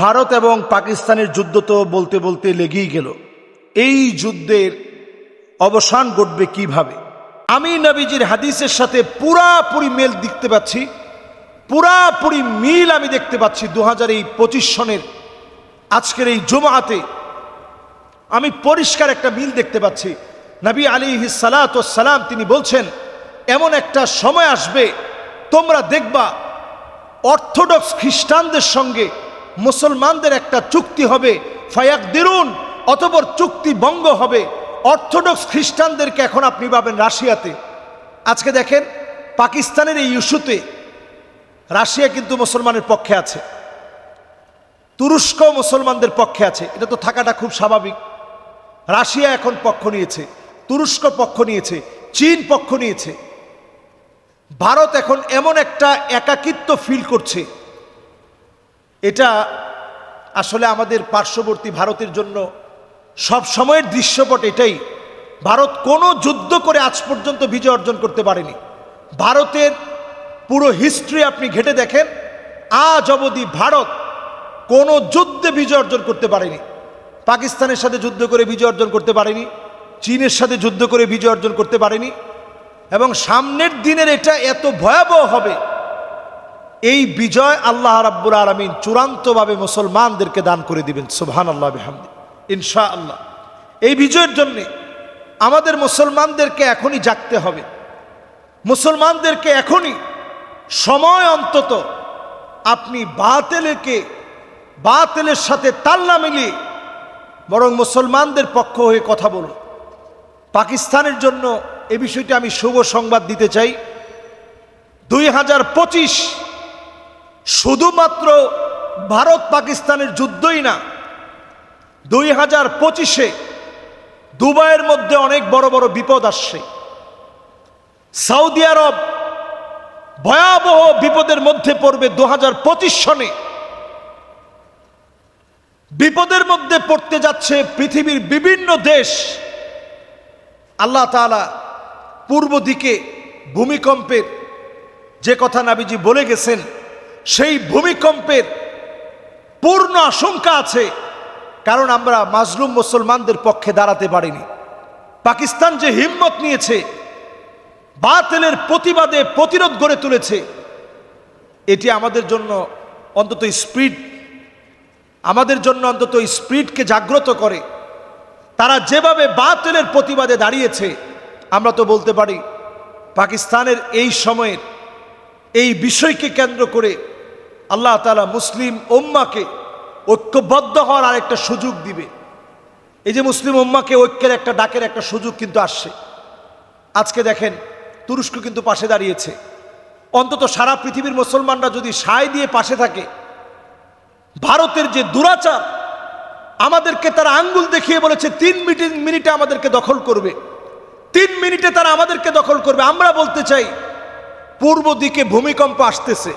ভারত এবং পাকিস্তানের যুদ্ধ তো বলতে বলতে লেগেই গেল। এই যুদ্ধের অবসান ঘটবে কীভাবে? আমি নবীজির হাদিসের সাথে পুরাপুরি মেল দেখতে পাচ্ছি। পুরাপুরি মিল আমি দেখতে পাচ্ছি দু হাজার এই পঁচিশ সনের আজকের এই জমাতে। আমি পরিষ্কার একটা মিল দেখতে পাচ্ছি। নবী আলী সালাম তিনি বলছেন, এমন একটা সময় আসবে, তোমরা দেখবা অর্থোডক্স খ্রিস্টানদের সঙ্গে মুসলমানদের একটা চুক্তি হবে ফায়াক দিরুন অতপর চুক্তি ভঙ্গ হবে। অর্থোডক্স খ্রিস্টানদেরকে এখন আপনি পাবেন রাশিয়াতে। আজকে দেখেন, পাকিস্তানের এই ইস্যুতে রাশিয়া কিন্তু মুসলমানের পক্ষে আছে। তুরস্ক মুসলমানদের পক্ষে আছে। এটা তো থাকাটা খুব স্বাভাবিক। রাশিয়া এখন পক্ষ নিয়েছে, তুরস্ক পক্ষ নিয়েছে, চীন পক্ষ নিয়েছে। ভারত এখন এমন একটা একাকিত্ব ফিল করছে। এটা আসলে আমাদের পার্শ্ববর্তী ভারতের জন্য সব সময়ের দৃশ্যপট এটাই। ভারত কোনো যুদ্ধ করে আজ পর্যন্ত বিজয় অর্জন করতে পারেনি। ভারতের পুরো হিস্ট্রি আপনি ঘেটে দেখেন, আজ অবধি ভারত কোনো যুদ্ধে বিজয় অর্জন করতে পারেনি। পাকিস্তানের সাথে যুদ্ধ করে বিজয় অর্জন করতে পারেনি, চীনের সাথে যুদ্ধ করে বিজয় অর্জন করতে পারেনি এবং সামনের দিনের এটা এত ভয়াবহ হবে এই বিজয় আল্লাহ রাব্বুল আলমিন চূড়ান্তভাবে মুসলমানদেরকে দান করে দিবেন সুবহান আল্লাহ বিহামদি। ইনশা আল্লাহ এই বিজয়ের জন্যে আমাদের মুসলমানদেরকে এখনই জাগতে হবে। মুসলমানদেরকে এখনই সময় অন্তত আপনি বাতেলকে বাতেলের সাথে তাল্লা মিলিয়ে বরং মুসলমানদের পক্ষ হয়ে কথা বলুন। পাকিস্তানের জন্য এ বিষয়টি আমি শুভ সংবাদ দিতে চাই। দুই হাজার পঁচিশ শুধুমাত্র ভারত পাকিস্তানের যুদ্ধই না, দুই হাজার পঁচিশে দুবাইয়ের মধ্যে অনেক বড় বড় বিপদ আসছে। সৌদি আরব ভয়াবহ বিপদের মধ্যে পড়বে দু হাজার পঁচিশ সনে। বিপদের মধ্যে পড়তে যাচ্ছে পৃথিবীর বিভিন্ন দেশ। আল্লাহ তাআলা পূর্ব দিকে ভূমিকম্পের যে কথা নাবিজি বলে গেছেন সেই ভূমিকম্পের পূর্ণ আশঙ্কা আছে, কারণ আমরা মাজলুম মুসলমানদের পক্ষে দাঁড়াতে পারিনি। পাকিস্তান যে হিম্মত নিয়েছে, বাতিলের প্রতিবাদে প্রতিরোধ গড়ে তুলেছে, এটি আমাদের জন্য অন্তত স্পিড, আমাদের জন্য অন্তত স্পিডকে জাগ্রত করে। তারা যেভাবে বাতিলের প্রতিবাদে দাঁড়িয়েছে, আমরা তো বলতে পারি, পাকিস্তানের এই সময়ের এই বিষয়কে কেন্দ্র করে আল্লাহ তালা মুসলিম ওম্মাকে ঐক্যবদ্ধ হওয়ার আরেকটা সুযোগ দিবে। এই যে মুসলিম ওম্মাকে ঐক্যের একটা ডাকের একটা সুযোগ কিন্তু আসছে। আজকে দেখেন তুরস্ক কিন্তু পাশে দাঁড়িয়েছে। অন্তত সারা পৃথিবীর মুসলমানরা যদি সায় দিয়ে পাশে থাকে, ভারতের যে দুরাচার, আমাদেরকে তারা আঙ্গুল দেখিয়ে বলেছে, তিন মিনিটে আমাদেরকে দখল করবে। তিন মিনিটে তারা আমাদেরকে দখল করবে। আমরা বলতে চাই পূর্ব দিকে ভূমিকম্প আসতেছে।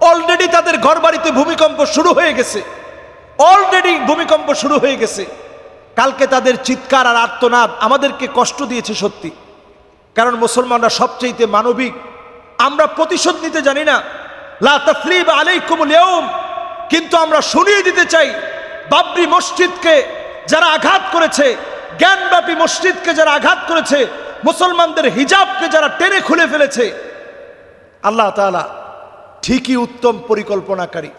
অলরেডি তাদের ঘর বাড়িতে ভূমিকম্প শুরু হয়ে গেছে। অলরেডি ভূমিকম্প শুরু হয়ে গেছে। কালকে তাদের চিৎকার আর আর্তনাদ আমাদেরকে কষ্ট দিয়েছে সত্যি। কারণ মুসলমানরা সবচেয়ে মানবিক। আমরা প্রতিশোধ নিতে জানি না। লা তফরিব আলাইকুমুল কিন্তু আমরা শুনিয়ে দিতে চাই বাবরি মসজিদকে যারা আঘাত করেছে, জ্ঞানব্যাপী মসজিদকে যারা আঘাত করেছে, মুসলমানদের হিজাবকে যারা টেনে খুলে ফেলেছে আল্লাহ তাআলা ঠিকই উত্তম পরিকল্পনাকারী।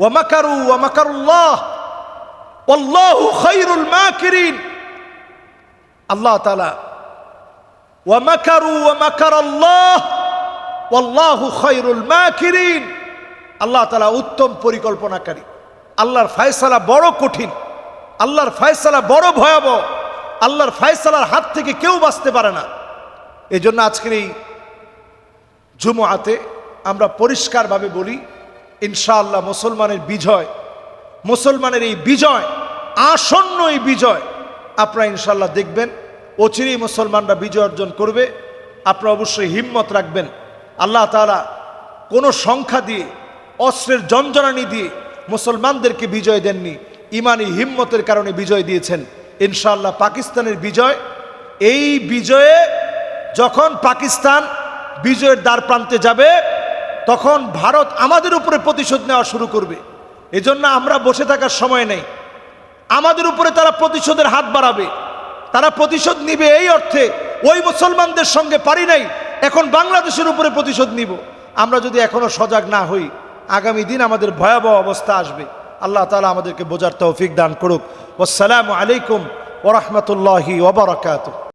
ওয়ামাকারু ওয়ামাকারুল্লাহ আল্লাহু খাইরুল মাকিরিন। আল্লাহ তাআলা ওয়ামাকারু ওয়ামাকারাল্লাহ ওয়াল্লাহু খাইরুল মাকিরিন। আল্লাহ তালা উত্তম পরিকল্পনাকারী। আল্লাহর ফয়সালা বড় কঠিন। আল্লাহর ফয়সালা বড় ভয়াবহ। আল্লাহর ফয়সালার হাত থেকে কেউ বাঁচতে পারে না। এই জন্য আজকের এই জুমুআতে আমরা পরিষ্কারভাবে বলি, ইনশাআল্লাহ মুসলমানের বিজয়, মুসলমানের এই বিজয়, আসন্ন এই বিজয়, আপনারা ইনশাআল্লাহ দেখবেন, অচিরেই মুসলমানরা বিজয় অর্জন করবে, আপনারা অবশ্যই হিম্মত রাখবেন, আল্লাহ তাআলা কোনো সংখ্যা দিয়ে, অস্ত্রের জঞ্জনানি দিয়ে মুসলমানদেরকে বিজয় দেননি, ইমানি হিম্মতের কারণে বিজয় দিয়েছেন, ইনশাআল্লাহ পাকিস্তানের বিজয়, এই বিজয়ে যখন পাকিস্তান বিজয়ের দ্বার প্রান্তে যাবে, তখন ভারত আমাদের উপরে প্রতিশোধ নেওয়া শুরু করবে। এজন্য আমরা বসে থাকার সময় নেই। আমাদের উপরে তারা প্রতিশোধের হাত বাড়াবে। তারা প্রতিশোধ নিবে এই অর্থে, ওই মুসলমানদের সঙ্গে পারি নাই, এখন বাংলাদেশের উপরে প্রতিশোধ নিব। আমরা যদি এখনও সজাগ না হই, আগামী দিন আমাদের ভয়াবহ অবস্থা আসবে। আল্লাহ তালা আমাদেরকে বোঝার তৌফিক দান করুক। আসসালামু আলাইকুম ওরহমতুল্লাহি ওবরাকাতুহ